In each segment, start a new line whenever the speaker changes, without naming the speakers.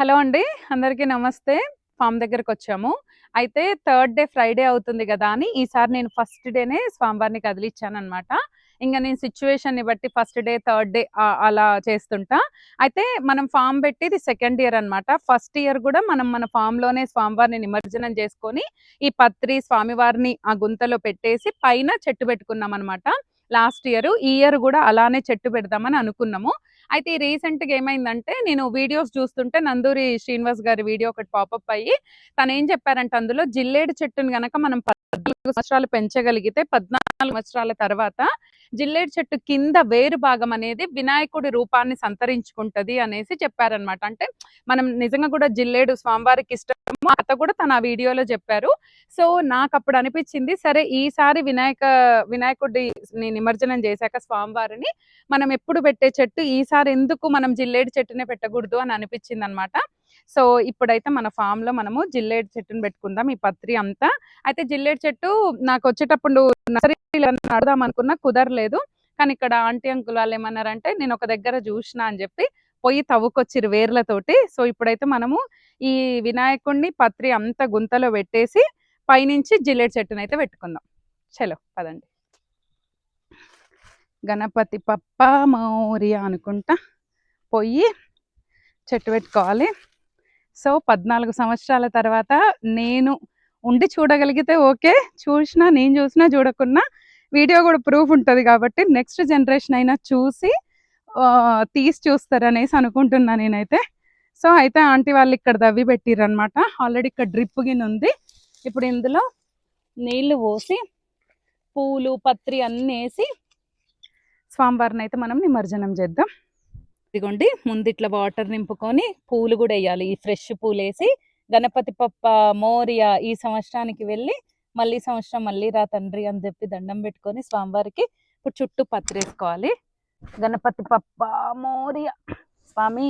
Hello అండి అందరికీ నమస్తే. ఫామ్ దగ్గరకు వచ్చాము. అయితే థర్డ్ డే ఫ్రైడే అవుతుంది కదా అని ఈసారి నేను ఫస్ట్ డేనే స్వామివారిని కదిలిచ్చాను అనమాట ఇంకా నేను సిచ్యువేషన్ని బట్టి ఫస్ట్ డే థర్డ్ డే అలా చేస్తుంటా. అయితే మనం ఫామ్ పెట్టి ఇది సెకండ్ ఇయర్ అన్నమాట. ఫస్ట్ ఇయర్ కూడా మనం మన ఫామ్లోనే స్వామివారిని నిమజ్జనం చేసుకొని ఈ పత్రి స్వామివారిని ఆ గుంతలో పెట్టేసి పైన చెట్టు పెట్టుకున్నాం అనమాట లాస్ట్ ఇయర్ ఈ ఇయర్ కూడా అలానే చెట్టు పెడదామని అనుకున్నాము. అయితే ఈ రీసెంట్గా ఏమైందంటే నేను వీడియోస్ చూస్తుంటే నందూరి శ్రీనివాస్ గారి వీడియో ఒకటి పాపప్ అయ్యి తను ఏం చెప్పారంటే అందులో జిల్లేడు చెట్టుని గనక మనం పద్నాలుగు సంవత్సరాలు పెంచగలిగితే పద్నాలుగు సంవత్సరాల తర్వాత జిల్లేడు చెట్టు కింద వేరు భాగం అనేది వినాయకుడి రూపాన్ని సంతరించుకుంటది అనేసి చెప్పారనమాట అంటే మనం నిజంగా కూడా జిల్లేడు స్వామివారికి ఇష్టము. అత కూడా తన వీడియోలో చెప్పారు. సో నాకు అప్పుడు అనిపించింది సరే ఈసారి వినాయక వినాయకుడి నిమజ్జనం చేశాక స్వామివారిని మనం ఎప్పుడు పెట్టే చెట్టు ఈసారి ఎందుకు మనం జిల్లేడు చెట్టునే పెట్టకూడదు అని అనిపించింది అనమాట సో ఇప్పుడైతే మన ఫామ్లో మనము జిల్లేడు చెట్టుని పెట్టుకుందాం ఈ పత్రి అంతా. అయితే జిల్లేడు చెట్టు నాకు వచ్చేటప్పుడు నర్సరీలో అనుకున్నా కుదరలేదు. కానీ ఇక్కడ ఆంటీ అంకుల్ వాళ్ళు ఏమన్నారంటే నేను ఒక దగ్గర చూసిన అని చెప్పి పోయి తవ్వుకొచ్చిరు వేర్లతోటి. సో ఇప్పుడైతే మనము ఈ వినాయకుడిని పత్రి అంతా గుంతలో పెట్టేసి పైనుంచి జిల్లేడు చెట్టుని అయితే పెట్టుకుందాం. చలో పదండి. గణపతి పప్ప మౌర్య అనుకుంటా పోయి చెట్టు పెట్టుకోవాలి. సో పద్నాలుగు సంవత్సరాల తర్వాత నేను ఉండి చూడగలిగితే ఓకే చూసినా నేను చూసినా చూడకున్నా వీడియో కూడా ప్రూఫ్ ఉంటుంది కాబట్టి నెక్స్ట్ జనరేషన్ అయినా చూసి తీసి చూస్తారనేసి అనుకుంటున్నా నేనైతే. సో అయితే ఆంటీ వాళ్ళు ఇక్కడ దవ్వి పెట్టిర్రు అనమాట ఆల్రెడీ ఇక్కడ డ్రిప్ గిన్ ఉంది. ఇప్పుడు ఇందులో నీళ్ళు పోసి పూలు పత్రి అన్నీ వేసి స్వామివారిని అయితే మనం నిమజ్జనం చేద్దాం. ఇదిగోండి ముందు ఇట్లా వాటర్ నింపుకొని పూలు కూడా వేయాలి. ఈ ఫ్రెష్ పూలు వేసి గణపతి పప్ప మోరియా ఈ సంవత్సరానికి వెళ్ళి మళ్ళీ సంవత్సరం మళ్ళీ రా తండ్రి అని చెప్పి దండం పెట్టుకొని స్వామివారికి ఇప్పుడు చుట్టూ పత్రేసుకోవాలి గణపతి పప్ప మోరియా. స్వామి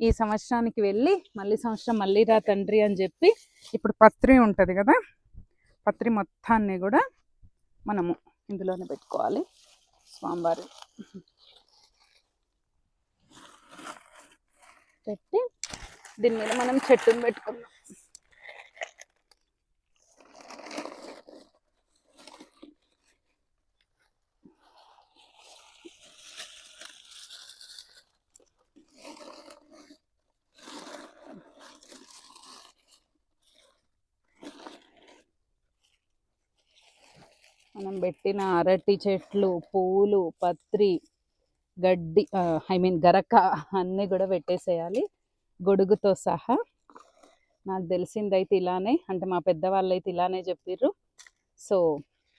ఈ సంవత్సరానికి వెళ్ళి మళ్ళీ సంవత్సరం మళ్ళీ రా తండ్రి అని చెప్పి ఇప్పుడు పత్రి ఉంటుంది కదా పత్రి మొత్తాన్ని కూడా మనము ఇందులోనే పెట్టుకోవాలి స్వామివారి. పెట్టి దీని మీద మనం చెట్టుని పెట్టుకున్నాం మనం పెట్టిన అరటి చెట్లు పూలు పత్రి గడ్డి ఐ మీన్ గరక అన్నీ కూడా పెట్టేసేయాలి. గొడుగుతో సహా. నాకు తెలిసిందైతే ఇలానే అంటే మా పెద్దవాళ్ళు అయితే ఇలానే చెప్పిర్రు. సో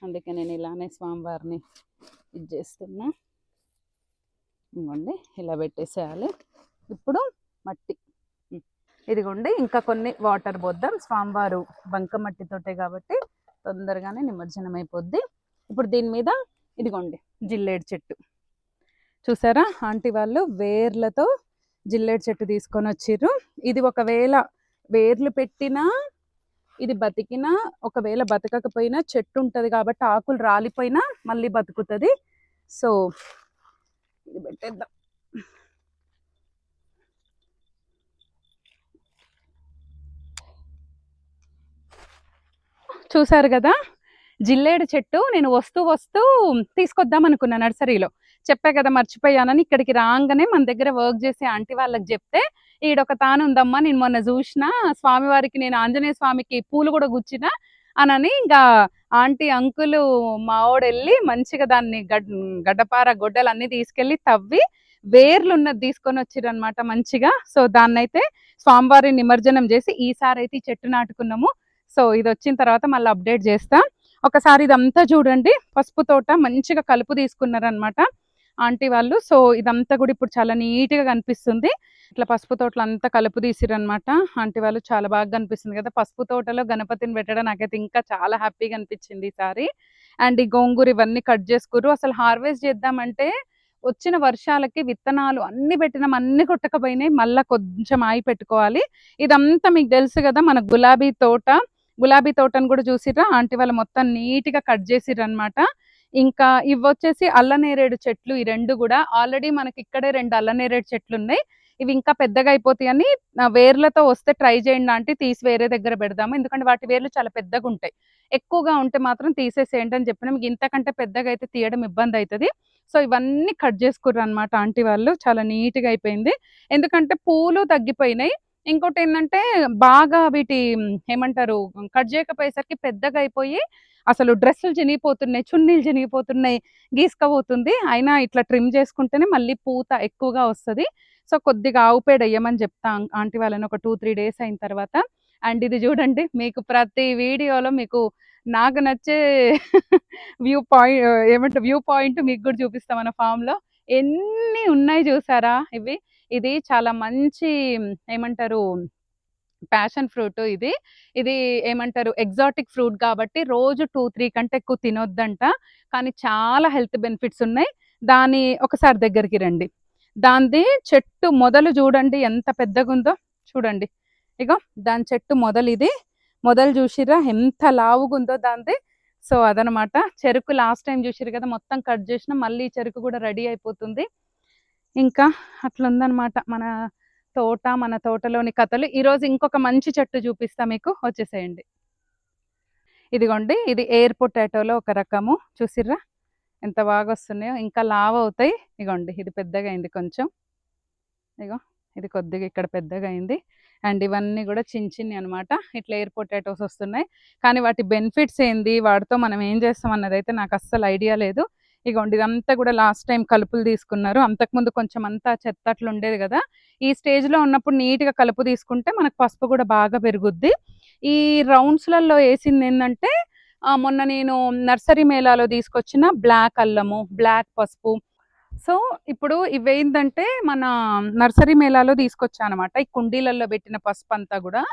అందుకే నేను ఇలానే స్వామివారిని ఇది చేస్తున్నా. ఇదిగోండి ఇలా పెట్టేసేయాలి. ఇప్పుడు మట్టి. ఇదిగోండి ఇంకా కొన్ని వాటర్ పోద్దాం. స్వామివారు బంక మట్టితోటే కాబట్టి తొందరగానే నిమజ్జనం అయిపోద్ది. ఇప్పుడు దీని మీద ఇదిగోండి జిల్లేడు చెట్టు. చూసారా? ఆంటీ వాళ్ళు వేర్లతో జిల్లేడు చెట్టు తీసుకొని వచ్చిర్రు. ఇది ఒకవేళ వేర్లు పెట్టినా ఇది బతికినా ఒకవేళ బతకకపోయినా చెట్టు ఉంటుంది కాబట్టి ఆకులు రాలిపోయినా మళ్ళీ బతుకుతుంది. సో ఇది పెట్టేద్దాం. చూసారు కదా? జిల్లేడు చెట్టు నేను వస్తూ వస్తూ తీసుకొద్దాం అనుకున్నా నర్సరీలో. చెప్పా కదా మర్చిపోయానని ఇక్కడికి రాగానే మన దగ్గర వర్క్ చేసే ఆంటీ వాళ్ళకి చెప్తే ఈడొక తాను ఉందమ్మా నేను మొన్న చూసిన స్వామివారికి నేను ఆంజనేయ స్వామికి పూలు కూడా గుచ్చిన అనని ఇంకా ఆంటీ అంకులు మావోడు వెళ్ళి మంచిగా దాన్ని గడ్ గడ్డపార గొడ్డలు అన్ని తీసుకెళ్ళి తవ్వి వేర్లు ఉన్నది తీసుకొని వచ్చిరనమాట మంచిగా. సో దాన్నైతే స్వామివారి నిమజ్జనం చేసి ఈసారి అయితే ఈ చెట్టు నాటుకున్నాము. సో ఇది వచ్చిన తర్వాత మళ్ళీ అప్డేట్ చేస్తాం. ఒకసారి ఇదంతా చూడండి. పసుపు తోట మంచిగా కలుపు తీసుకున్నారనమాట ఆంటీ వాళ్ళు. సో ఇదంతా కూడా ఇప్పుడు చాలా నీట్గా కనిపిస్తుంది. ఇట్లా పసుపు తోటలు అంతా కలుపు తీసిరనమాట ఆంటీ వాళ్ళు చాలా బాగా కనిపిస్తుంది కదా. పసుపు తోటలో గణపతిని పెట్టడం నాకైతే ఇంకా చాలా హ్యాపీగా అనిపించింది ఈసారి అండ్ ఈ గోంగూర ఇవన్నీ కట్ చేసుకురు అసలు హార్వెస్ట్ చేద్దామంటే వచ్చిన వర్షాలకి విత్తనాలు అన్ని పెట్టినాం. అన్ని కొట్టకపోయినాయి. మళ్ళీ కొంచెం ఆయి పెట్టుకోవాలి ఇదంతా మీకు తెలుసు కదా మన గులాబీ తోట. గులాబీ తోటను కూడా చూసిర్రా? ఆంటీ వాళ్ళు మొత్తం నీట్గా కట్ చేసిర్రు అనమాట ఇంకా ఇవి వచ్చేసి అల్లనేరేడు చెట్లు ఈ రెండు కూడా. ఆల్రెడీ మనకి ఇక్కడే రెండు అల్లనేరేడు చెట్లు ఉన్నాయి. ఇవి ఇంకా పెద్దగా అయిపోతాయని వేర్లతో వస్తే ట్రై చేయండి అంటే తీసి వేరే దగ్గర పెడదాము. ఎందుకంటే వాటి వేర్లు చాలా పెద్దగా ఉంటాయి. ఎక్కువగా ఉంటే మాత్రం తీసేసేయండి అని చెప్పిన మీకు ఇంతకంటే పెద్దగా అయితే తీయడం ఇబ్బంది అవుతుంది సో ఇవన్నీ కట్ చేసుకుర్రు అనమాట ఆంటీ వాళ్ళు. చాలా నీట్గా అయిపోయింది. ఎందుకంటే పూలు తగ్గిపోయినాయి. ఇంకోటి ఏంటంటే బాగా వీటి ఏమంటారు కట్ చేయకపోయేసరికి పెద్దగా అయిపోయి అసలు డ్రెస్సులు చినిగిపోతున్నాయి చున్నీలు చినిగిపోతున్నాయి గీసుకపోతుంది. అయినా ఇట్లా ట్రిమ్ చేసుకుంటేనే మళ్ళీ పూత ఎక్కువగా వస్తుంది. సో కొద్దిగా ఆవు పేడ వేయమని చెప్తా ఆంటీ వాళ్ళని ఒక టూ త్రీ డేస్ అయిన తర్వాత. అండ్ ఇది చూడండి మీకు ప్రతి వీడియోలో మీకు నాకు నచ్చే వ్యూ పాయింట్ ఏమంటే వ్యూ పాయింట్ మీకు కూడా చూపిస్తాం మన ఫామ్లో. ఎన్ని ఉన్నాయి చూసారా ఇవి? ఇది చాలా మంచి ఏమంటారు ప్యాషన్ ఫ్రూట్ ఇది. ఇది ఏమంటారు ఎగ్జాటిక్ ఫ్రూట్ కాబట్టి రోజు టూ త్రీ కంటే ఎక్కువ తినొద్దంట. కానీ చాలా హెల్త్ బెనిఫిట్స్ ఉన్నాయి. దాని ఒకసారి దగ్గరికి రండి. దాంది చెట్టు మొదలు చూడండి ఎంత పెద్దగా ఉందో చూడండి. ఇగో దాని చెట్టు మొదలు ఇది. మొదలు చూసిరా ఎంత లావుగా ఉందో దాంది. సో అదనమాట. చెరుకు లాస్ట్ టైం చూసిరు కదా మొత్తం కట్ చేసిన మళ్ళీ చెరుకు కూడా రెడీ అయిపోతుంది. ఇంకా అట్లుందనమాట మన తోట మన తోటలోని కథలు. ఈరోజు ఇంకొక మంచి చెట్టు చూపిస్తా మీకు. వచ్చేసేయండి. ఇదిగోండి ఇది ఎయిర్ పొటాటోలో ఒక రకము. చూసిర్రా? ఎంత బాగా వస్తున్నాయో ఇంకా లావ్ అవుతాయి. ఇగోండి ఇది పెద్దగా అయింది కొంచెం. ఇగో ఇది కొద్దిగా ఇక్కడ పెద్దగా అయింది అండ్ ఇవన్నీ కూడా చిన్న చిన్ని అనమాట ఇట్లా ఎయిర్ పొటాటోస్ వస్తున్నాయి. కానీ వాటి బెనిఫిట్స్ ఏంది? వాటితో మనం ఏం చేస్తాం అన్నది అయితే నాకు అస్సలు ఐడియా లేదు. ఇగోండి ఇదంతా కూడా లాస్ట్ టైం కలుపులు తీసుకున్నారు. అంతకుముందు కొంచెం అంతా చెత్త అట్లా ఉండేది కదా. ఈ స్టేజ్లో ఉన్నప్పుడు నీట్గా కలుపు తీసుకుంటే మనకు పసుపు కూడా బాగా పెరుగుద్ది. ఈ రౌండ్స్లలో వేసింది ఏంటంటే మొన్న నేను నర్సరీ మేళాలో తీసుకొచ్చిన బ్లాక్ అల్లము బ్లాక్ పసుపు. సో ఇప్పుడు ఇవేంటంటే మన నర్సరీ మేళాలో తీసుకొచ్చా అనమాట ఈ కుండీలలో పెట్టిన పసుపు అంతా కూడా.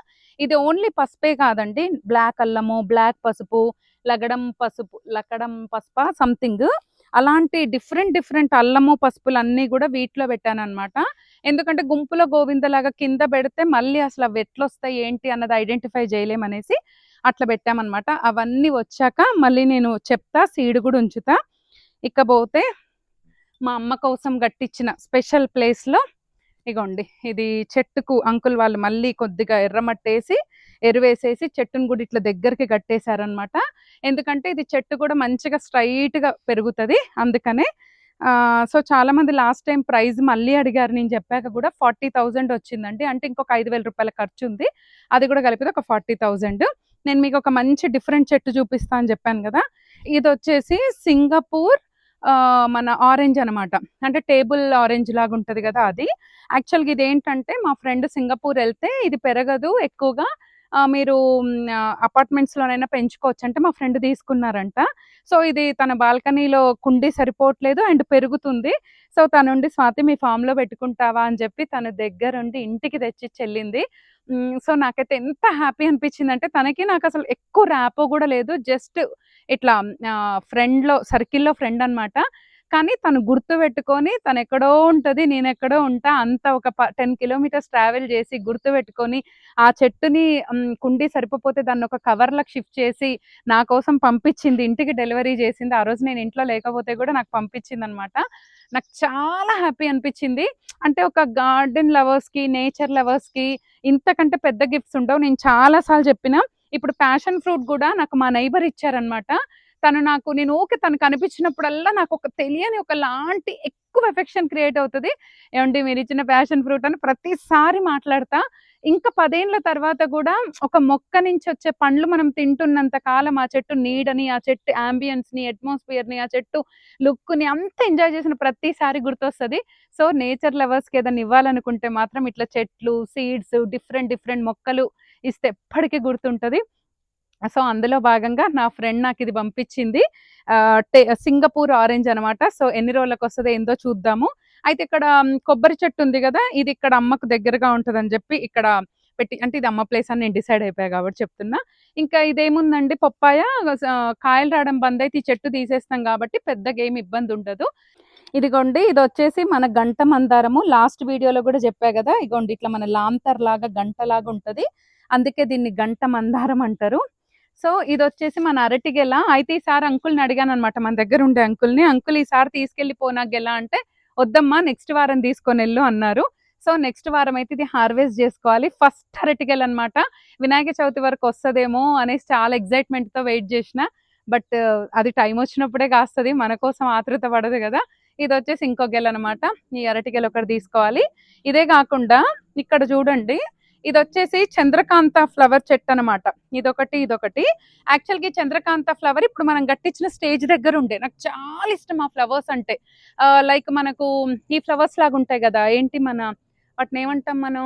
ఇది ఓన్లీ పసుపే కాదండి. బ్లాక్ అల్లము బ్లాక్ పసుపు లగడం పసుపు లకడం పసుప సంథింగ్. అలాంటి డిఫరెంట్ డిఫరెంట్ అల్లము పసుపులు అన్నీ కూడా వీటిలో పెట్టాను అనమాట ఎందుకంటే గుంపులో గోవిందలాగా కింద పెడితే మళ్ళీ అసలు అవి ఎట్లా వస్తాయి ఏంటి అన్నది ఐడెంటిఫై చేయలేమనేసి అట్లా పెట్టామన్నమాట. అవన్నీ వచ్చాక మళ్ళీ నేను చెప్తా సీడ్ కూడా ఉంచుతా. ఇకపోతే మా అమ్మ కోసం కట్టించిన స్పెషల్ ప్లేస్లో ఇగోండి. ఇది చెట్టుకు అంకుల్ వాళ్ళు మళ్ళీ కొద్దిగా ఎర్రమట్టేసి ఎరువేసేసి చెట్టును కూడా ఇట్లా దగ్గరికి కట్టేశారనమాట ఎందుకంటే ఇది చెట్టు కూడా మంచిగా స్ట్రైట్గా పెరుగుతుంది. అందుకనే సో చాలా మంది లాస్ట్ టైం ప్రైజ్ మళ్ళీ అడిగారు. నేను చెప్పాక కూడా ఫార్టీ థౌజండ్ వచ్చిందండి. అంటే ఇంకొక ఐదు వేల రూపాయల ఖర్చు ఉంది. అది కూడా కలిపితే ఒక ఫార్టీ థౌజండ్. నేను మీకు ఒక మంచి డిఫరెంట్ చెట్టు చూపిస్తా అని చెప్పాను కదా. ఇది వచ్చేసి సింగపూర్ మన ఆరెంజ్ అన్నమాట. అంటే టేబుల్ ఆరెంజ్ లాగా ఉంటుంది కదా అది. యాక్చువల్గా ఇది ఏంటంటే మా ఫ్రెండ్ సింగపూర్ వెళ్తే ఇది పెరగదు ఎక్కువగా. మీరు అపార్ట్మెంట్స్ లోనైనా పెంచుకోవచ్చు అంటే మా ఫ్రెండ్ తీసుకున్నారంట. సో ఇది తన బాల్కనీలో కుండీ సరిపోవట్లేదు అండ్ పెరుగుతుంది. సో తనుండి స్వాతి మీ ఫామ్లో పెట్టుకుంటావా? అని చెప్పి తన దగ్గరుండి ఇంటికి తెచ్చి చెల్లింది. సో నాకైతే ఎంత హ్యాపీ అనిపించింది అంటే తనకి నాకు అసలు ఎక్కువ ర్యాపో కూడా లేదు. జస్ట్ ఇట్లా ఫ్రెండ్లో సర్కిల్లో ఫ్రెండ్ అనమాట కానీ తను గుర్తు పెట్టుకొని తను ఎక్కడో ఉంటుంది నేను ఎక్కడో ఉంటా అంత ఒక టెన్ కిలోమీటర్స్ ట్రావెల్ చేసి గుర్తు పెట్టుకొని ఆ చెట్టుని కుండి కుండీ సరిపోతే దాన్ని ఒక కవర్లకు షిఫ్ట్ చేసి నా కోసం పంపించింది ఇంటికి డెలివరీ చేసింది. ఆ రోజు నేను ఇంట్లో లేకపోతే కూడా నాకు పంపించింది అనమాట నాకు చాలా హ్యాపీ అనిపించింది. అంటే ఒక గార్డెన్ లవర్స్కి నేచర్ లవర్స్కి ఇంతకంటే పెద్ద గిఫ్ట్స్ ఉండవు. నేను చాలా సార్లు చెప్పిన ఇప్పుడు ప్యాషన్ ఫ్రూట్ కూడా నాకు మా నైబర్ ఇచ్చారనమాట. తను నాకు నేను ఓకే తను కనిపించినప్పుడల్లా నాకు ఒక తెలియని ఒక లాంటి ఎక్కువ ఎఫెక్షన్ క్రియేట్ అవుతుంది. ఏమంటే మీరు ఇచ్చిన ప్యాషన్ ఫ్రూట్ అని ప్రతిసారి మాట్లాడతా. ఇంకా పదేళ్ళ తర్వాత కూడా ఒక మొక్క నుంచి వచ్చే పండ్లు మనం తింటున్నంత కాలం ఆ చెట్టు నీడని ఆ చెట్టు అంబియన్స్ని అట్మాస్ఫియర్ని ఆ చెట్టు లుక్ని అంత ఎంజాయ్ చేసిన ప్రతిసారి గుర్తొస్తుంది. సో నేచర్ లవర్స్కి ఏదైనా ఇవ్వాలనుకుంటే మాత్రం ఇట్లా చెట్లు సీడ్స్ డిఫరెంట్ డిఫరెంట్ మొక్కలు ఇస్తే ఎప్పటికీ గుర్తుంటది. సో అందులో భాగంగా నా ఫ్రెండ్ నాకు ఇది పంపించింది. సింగపూర్ ఆరెంజ్ అన్నమాట సో ఎన్ని రోజులకు వస్తుంది ఏందో చూద్దాము. అయితే ఇక్కడ కొబ్బరి చెట్టు ఉంది కదా ఇది ఇక్కడ అమ్మకు దగ్గరగా ఉంటుందని చెప్పి ఇక్కడ పెట్టి అంటే ఇది అమ్మ ప్లేస్ అని నేను డిసైడ్ అయిపోయా కాబట్టి చెప్తున్నా. ఇంకా ఇదేముందండి పప్పాయ? కాయలు రావడం బంద్ అయితే ఈ చెట్టు తీసేస్తాం కాబట్టి పెద్దగా ఏమి ఇబ్బంది ఉండదు. ఇదిగోండి ఇది వచ్చేసి మన గంట మందారము. లాస్ట్ వీడియోలో కూడా చెప్పా కదా ఇగోండి ఇట్లా మన లాంతర్ లాగా గంట లాగా ఉంటది. అందుకే దీన్ని గంట మందారం అంటారు. సో ఇది వచ్చేసి మన అరటి గెల. అయితే ఈసారి అంకుల్ని అడిగాను అనమాట మన దగ్గర ఉండే అంకుల్ని. అంకుల్ ఈసారి తీసుకెళ్ళి పోనా గెల అంటే వద్దమ్మా నెక్స్ట్ వారం తీసుకొని వెళ్ళు అన్నారు. సో నెక్స్ట్ వారం అయితే ఇది హార్వెస్ట్ చేసుకోవాలి. ఫస్ట్ అరటికల్ అనమాట వినాయక చవితి వరకు వస్తుందేమో అనేసి చాలా ఎగ్జైట్మెంట్తో వెయిట్ చేసిన. బట్ అది టైం వచ్చినప్పుడే కాస్తుంది. మన కోసం ఆతృత పడదు కదా. ఇది వచ్చేసి ఇంకో గెల అనమాట ఈ అరటిగెల ఒకటి తీసుకోవాలి. ఇదే కాకుండా ఇక్కడ చూడండి ఇది వచ్చేసి చంద్రకాంత ఫ్లవర్ చెట్టు అనమాట ఇదొకటి ఇదొకటి. యాక్చువల్గా ఈ చంద్రకాంత ఫ్లవర్ ఇప్పుడు మనం గట్టించిన స్టేజ్ దగ్గర ఉండే. నాకు చాలా ఇష్టం ఆ ఫ్లవర్స్ అంటే. లైక్ మనకు ఈ ఫ్లవర్స్ లాగా ఉంటాయి కదా ఏంటి మన వాటిని ఏమంటాం మనం?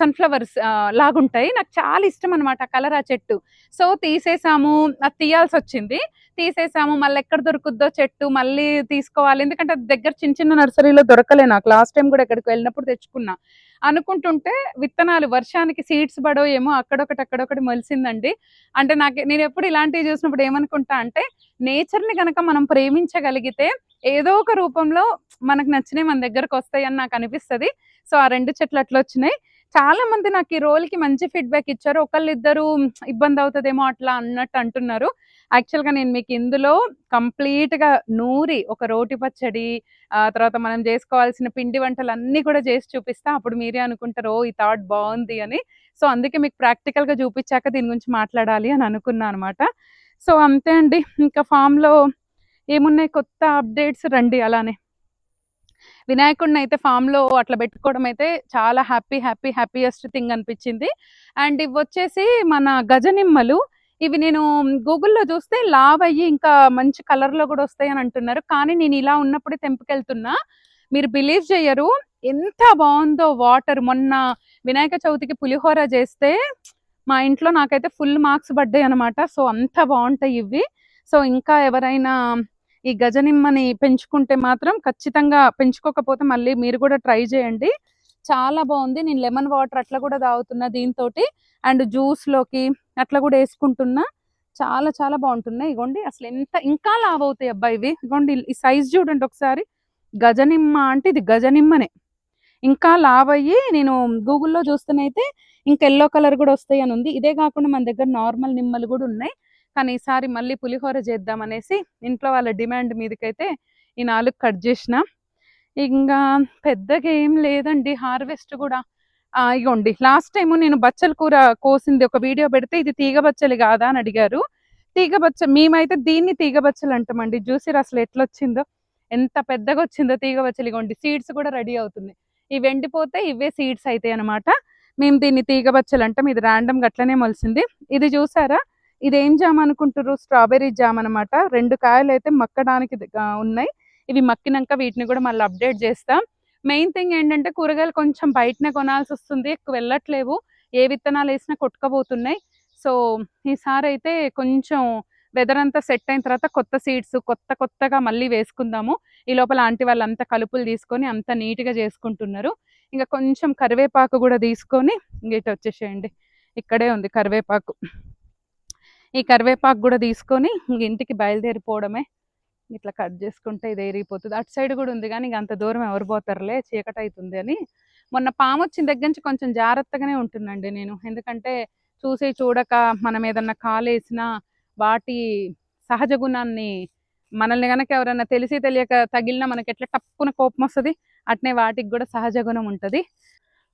సన్ఫ్లవర్స్ లాగుంటాయి. నాకు చాలా ఇష్టం అనమాట కలర్ ఆ చెట్టు. సో తీసేసాము. అది తీయాల్సి వచ్చింది తీసేసాము. మళ్ళీ ఎక్కడ దొరుకుద్దో చెట్టు మళ్ళీ తీసుకోవాలి. ఎందుకంటే దగ్గర చిన్న చిన్న నర్సరీలో దొరకలే నాకు. లాస్ట్ టైం కూడా ఎక్కడికి వెళ్ళినప్పుడు తెచ్చుకున్నా. అనుకుంటుంటే విత్తనాలు వర్షానికి సీడ్స్ పడో ఏమో అక్కడొకటి అక్కడొకటి మొలిసిందండి. అంటే నాకు నేను ఎప్పుడు ఇలాంటివి చూసినప్పుడు ఏమనుకుంటా అంటే నేచర్ని కనుక మనం ప్రేమించగలిగితే ఏదో ఒక రూపంలో మనకు నచ్చినవి మన దగ్గరకు వస్తాయి అని నాకు అనిపిస్తుంది. సో ఆ రెండు చెట్లు అట్లా వచ్చినాయి చాలా మంది నాకు ఈ రోల్కి మంచి ఫీడ్బ్యాక్ ఇచ్చారు. ఒకళ్ళిద్దరు ఇబ్బంది అవుతుందేమో అట్లా అన్నట్టు అంటున్నారు. యాక్చువల్గా నేను మీకు ఇందులో కంప్లీట్గా నూరి ఒక రోటి పచ్చడి ఆ తర్వాత మనం చేసుకోవాల్సిన పిండి వంటలు అన్ని కూడా చేసి చూపిస్తా. అప్పుడు మీరే అనుకుంటారు ఓ ఈ థాట్ బాగుంది అని. సో అందుకే మీకు ప్రాక్టికల్గా చూపించాక దీని గురించి మాట్లాడాలి అని అనుకున్నా అనమాట సో అంతే అండి. ఇంకా ఫామ్లో ఏమున్నాయి? కొత్త అప్డేట్స్ రండి అలానే. వినాయకుడిని అయితే ఫామ్లో అట్లా పెట్టుకోవడం అయితే చాలా హ్యాపీ హ్యాపీ హ్యాపీయెస్ట్ థింగ్ అనిపించింది. అండ్ ఇవి వచ్చేసి మన గజనిమ్మలు. ఇవి నేను గూగుల్లో చూస్తే లావ్ అయ్యి ఇంకా మంచి కలర్లో కూడా వస్తాయి అని అంటున్నారు. కానీ నేను ఇలా ఉన్నప్పుడే తెంపుకెళ్తున్నా. మీరు బిలీవ్ చేయరు. ఎంత బాగుందో వాటర్ మొన్న వినాయక చవితికి పులిహోర చేస్తే మా ఇంట్లో నాకైతే ఫుల్ మార్క్స్ పడ్డాయి అనమాట సో అంత బాగుంటాయి ఇవి. సో ఇంకా ఎవరైనా ఈ గజనిమ్మని పెంచుకుంటే మాత్రం ఖచ్చితంగా పెంచుకోకపోతే మళ్ళీ మీరు కూడా ట్రై చేయండి. చాలా బాగుంది. నేను లెమన్ వాటర్ అట్లా కూడా తాగుతున్నా దీంతో అండ్ జ్యూస్లోకి అట్లా కూడా వేసుకుంటున్నా. చాలా చాలా బాగుంటున్నాయి. ఇగోండి అసలు ఎంత ఇంకా లావ్ అవుతాయి అబ్బాయి ఇవి. ఇగోండి ఈ సైజ్ చూడండి ఒకసారి. గజనిమ్మ అంటే ఇది గజనిమ్మనే. ఇంకా లావ్ అయ్యి నేను గూగుల్లో చూస్తేనైతే ఇంకా ఎల్లో కలర్ కూడా వస్తాయి అని ఉంది. ఇదే కాకుండా మన దగ్గర నార్మల్ నిమ్మలు కూడా ఉన్నాయి. కానీ ఈసారి మళ్ళీ పులిహోర చేద్దాం అనేసి ఇంట్లో వాళ్ళ డిమాండ్ మీదకైతే ఈ నాలుగు కట్ చేసిన. ఇంకా పెద్దగా ఏం లేదండి హార్వెస్ట్ కూడా. ఆ, ఇగోండి లాస్ట్ టైం నేను బచ్చల కూర కోసింది ఒక వీడియో పెడితే ఇది తీగ బచ్చలి కాదా అని అడిగారు. తీగ బచ్చ మేమైతే దీన్ని తీగ బచ్చలు అంటామండి. జ్యూసీర్ అసలు ఎట్లా వచ్చిందో ఎంత పెద్దగా వచ్చిందో తీగ బచ్చలి. ఇగోండి సీడ్స్ కూడా రెడీ అవుతున్నాయి. ఇవి ఎండిపోతే ఇవే సీడ్స్ అవుతాయి అనమాట మేము దీన్ని తీగ బచ్చలు అంటాం. ఇది ర్యాండమ్గా అట్లనే మొలిసింది. ఇది చూసారా? ఇది ఏం జామ్ అనుకుంటారు స్ట్రాబెర్రీ జామ్ అనమాట రెండు కాయలు అయితే మక్కడానికి ఉన్నాయి. ఇవి మక్కినాక వీటిని కూడా మళ్ళీ అప్డేట్ చేస్తాం. మెయిన్ థింగ్ ఏంటంటే కూరగాయలు కొంచెం బయటనే కొనాల్సి వస్తుంది. ఎక్కువ వెళ్ళట్లేవు. ఏ విత్తనాలు వేసినా కొట్టుకపోతున్నాయి. సో ఈసారి అయితే కొంచెం వెదర్ అంతా సెట్ అయిన తర్వాత కొత్త సీడ్స్ కొత్త కొత్తగా మళ్ళీ వేసుకుందాము. ఈ లోపల ఆంటీ వాళ్ళు కలుపులు తీసుకొని అంత నీట్గా చేసుకుంటున్నారు. ఇంకా కొంచెం కరివేపాకు కూడా తీసుకొని ఇంక ఇటు వచ్చేసేయండి. ఇక్కడే ఉంది కరివేపాకు. ఈ కరివేపాకు కూడా తీసుకొని ఇంటికి బయలుదేరిపోవడమే. ఇట్లా కట్ చేసుకుంటే ఇది ఏరిగిపోతుంది. అటు సైడ్ కూడా ఉంది కానీ ఇంక అంత దూరం ఎవరు పోతారులే చీకటి అవుతుంది అని. మొన్న పాము వచ్చిన దగ్గర నుంచి కొంచెం జాగ్రత్తగానే ఉంటుందండి నేను. ఎందుకంటే చూసి చూడక మనం ఏదన్నా కాలేసినా వాటి సహజ గుణాన్ని మనల్ని కనుక ఎవరైనా తెలిసి తెలియక తగిలినా మనకి ఎట్లా టప్పున కోపం వస్తుంది అట్నే వాటికి కూడా సహజ గుణం ఉంటుంది.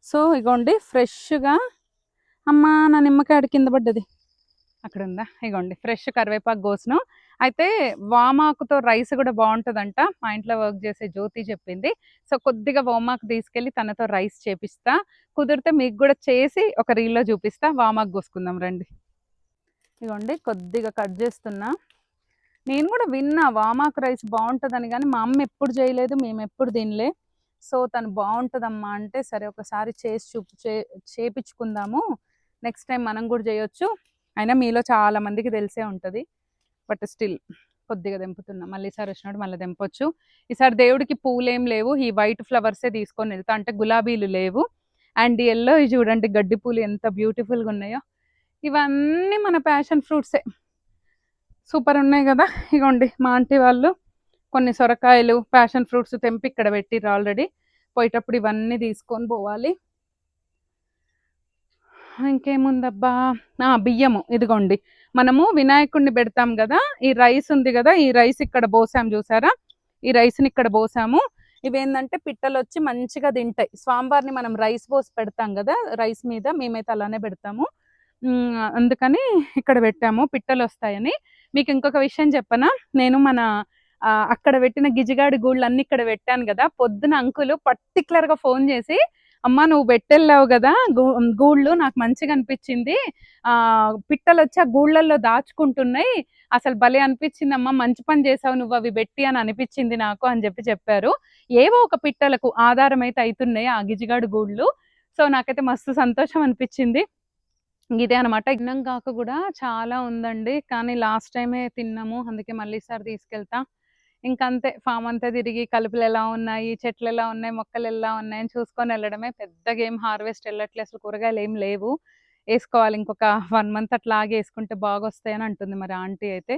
సో ఇగోండి ఫ్రెష్గా అమ్మా నా నిమ్మకాయ కింద పడ్డది. అక్కడ ఉందా ఇగోండి ఫ్రెష్ కరివేపాకు కోసిన అయితే వామాకుతో రైస్ కూడా బాగుంటుందంట మా ఇంట్లో వర్క్ చేసే జ్యోతి చెప్పింది. సో కొద్దిగా వామాకు తీసుకెళ్ళి తనతో రైస్ చేపిస్తా. కుదిరితే మీకు కూడా చేసి ఒక రీల్లో చూపిస్తా. వామాకు కోసుకుందాం రండి. ఇగోండి కొద్దిగా కట్ చేస్తున్నా. నేను కూడా విన్నా వామాకు రైస్ బాగుంటుందని కానీ మా అమ్మ ఎప్పుడు చేయలేదు మేము ఎప్పుడు తినలే. సో తను బాగుంటుందమ్మా అంటే సరే ఒకసారి చేసి చూపు చే చేపించుకుందాము నెక్స్ట్ టైం మనం కూడా చేయొచ్చు. అయినా మీలో చాలా మందికి తెలిసే ఉంటుంది. బట్ స్టిల్ కొద్దిగా దింపుతున్నా. మళ్ళీ ఈసారి వచ్చినప్పుడు మళ్ళీ తెంపొచ్చు ఈసారి దేవుడికి పూలేం లేవు. ఈ వైట్ ఫ్లవర్సే తీసుకొని వెళ్తా. అంటే గులాబీలు లేవు. అండ్ ఎల్లో చూడండి గడ్డి పూలు ఎంత బ్యూటిఫుల్గా ఉన్నాయో. ఇవన్నీ మన ప్యాషన్ ఫ్రూట్సే. సూపర్ ఉన్నాయి కదా. ఇగోండి మా ఆంటీ వాళ్ళు కొన్ని సొరకాయలు ప్యాషన్ ఫ్రూట్స్ తెంపి ఇక్కడ పెట్టిర్రు ఆల్రెడీ. పోయేటప్పుడు ఇవన్నీ తీసుకొని పోవాలి. ఇంకేముందబ్బా? బియ్యము. ఇదిగోండి. మనము వినాయకుడిని పెడతాం కదా ఈ రైస్ ఉంది కదా ఈ రైస్ ఇక్కడ పోసాం చూసారా? ఈ రైస్ని ఇక్కడ పోసాము ఇవేంటంటే పిట్టలు వచ్చి మంచిగా తింటాయి. స్వామివారిని మనం రైస్ పోసి పెడతాం కదా రైస్ మీద మేమైతే అలానే పెడతాము. అందుకని ఇక్కడ పెట్టాము. పిట్టలు వస్తాయని మీకు ఇంకొక విషయం చెప్పనా? నేను మన అక్కడ పెట్టిన గిజిగాడి గూళ్ళు అన్ని ఇక్కడ పెట్టాను కదా పొద్దున అంకులు పర్టికులర్గా ఫోన్ చేసి అమ్మ నువ్వు పెట్టెళ్ళావు కదా గూళ్ళు నాకు మంచిగా అనిపించింది. ఆ పిట్టలు వచ్చి ఆ గూళ్ళల్లో దాచుకుంటున్నాయి. అసలు భలే అనిపించింది అమ్మ మంచి పని చేసావు నువ్వు అవి పెట్టి అని అనిపించింది నాకు అని చెప్పి చెప్పారు. ఏవో ఒక పిట్టలకు ఆధారం అయితే అవుతున్నాయి ఆ గిజిగాడు గూళ్ళు. సో నాకైతే మస్తు సంతోషం అనిపించింది. ఇదే అనమాట తిన్నాం కాక కూడా చాలా ఉందండి. కానీ లాస్ట్ టైమే తిన్నాము అందుకే మళ్ళీ ఈసారి తీసుకెళ్తా. ఇంకంతే. ఫామ్ అంతా తిరిగి కలుపులు ఎలా ఉన్నాయి చెట్లు ఎలా ఉన్నాయి మొక్కలు ఎలా ఉన్నాయి అని చూసుకొని వెళ్ళడమే పెద్దగా ఏం హార్వెస్ట్ వెళ్ళట్లే అసలు కూరగాయలు ఏం లేవు. వేసుకోవాలి ఇంకొక వన్ మంత్ అట్లా ఆగి వేసుకుంటే బాగా వస్తాయని అంటుంది మరి ఆంటీ అయితే.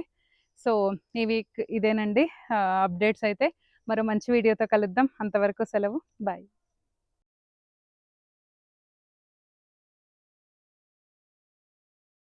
సో ఈ వీక్ ఇదేనండి. అప్డేట్స్ అయితే. మరో మంచి వీడియోతో కలుద్దాం. అంతవరకు సెలవు. బాయ్.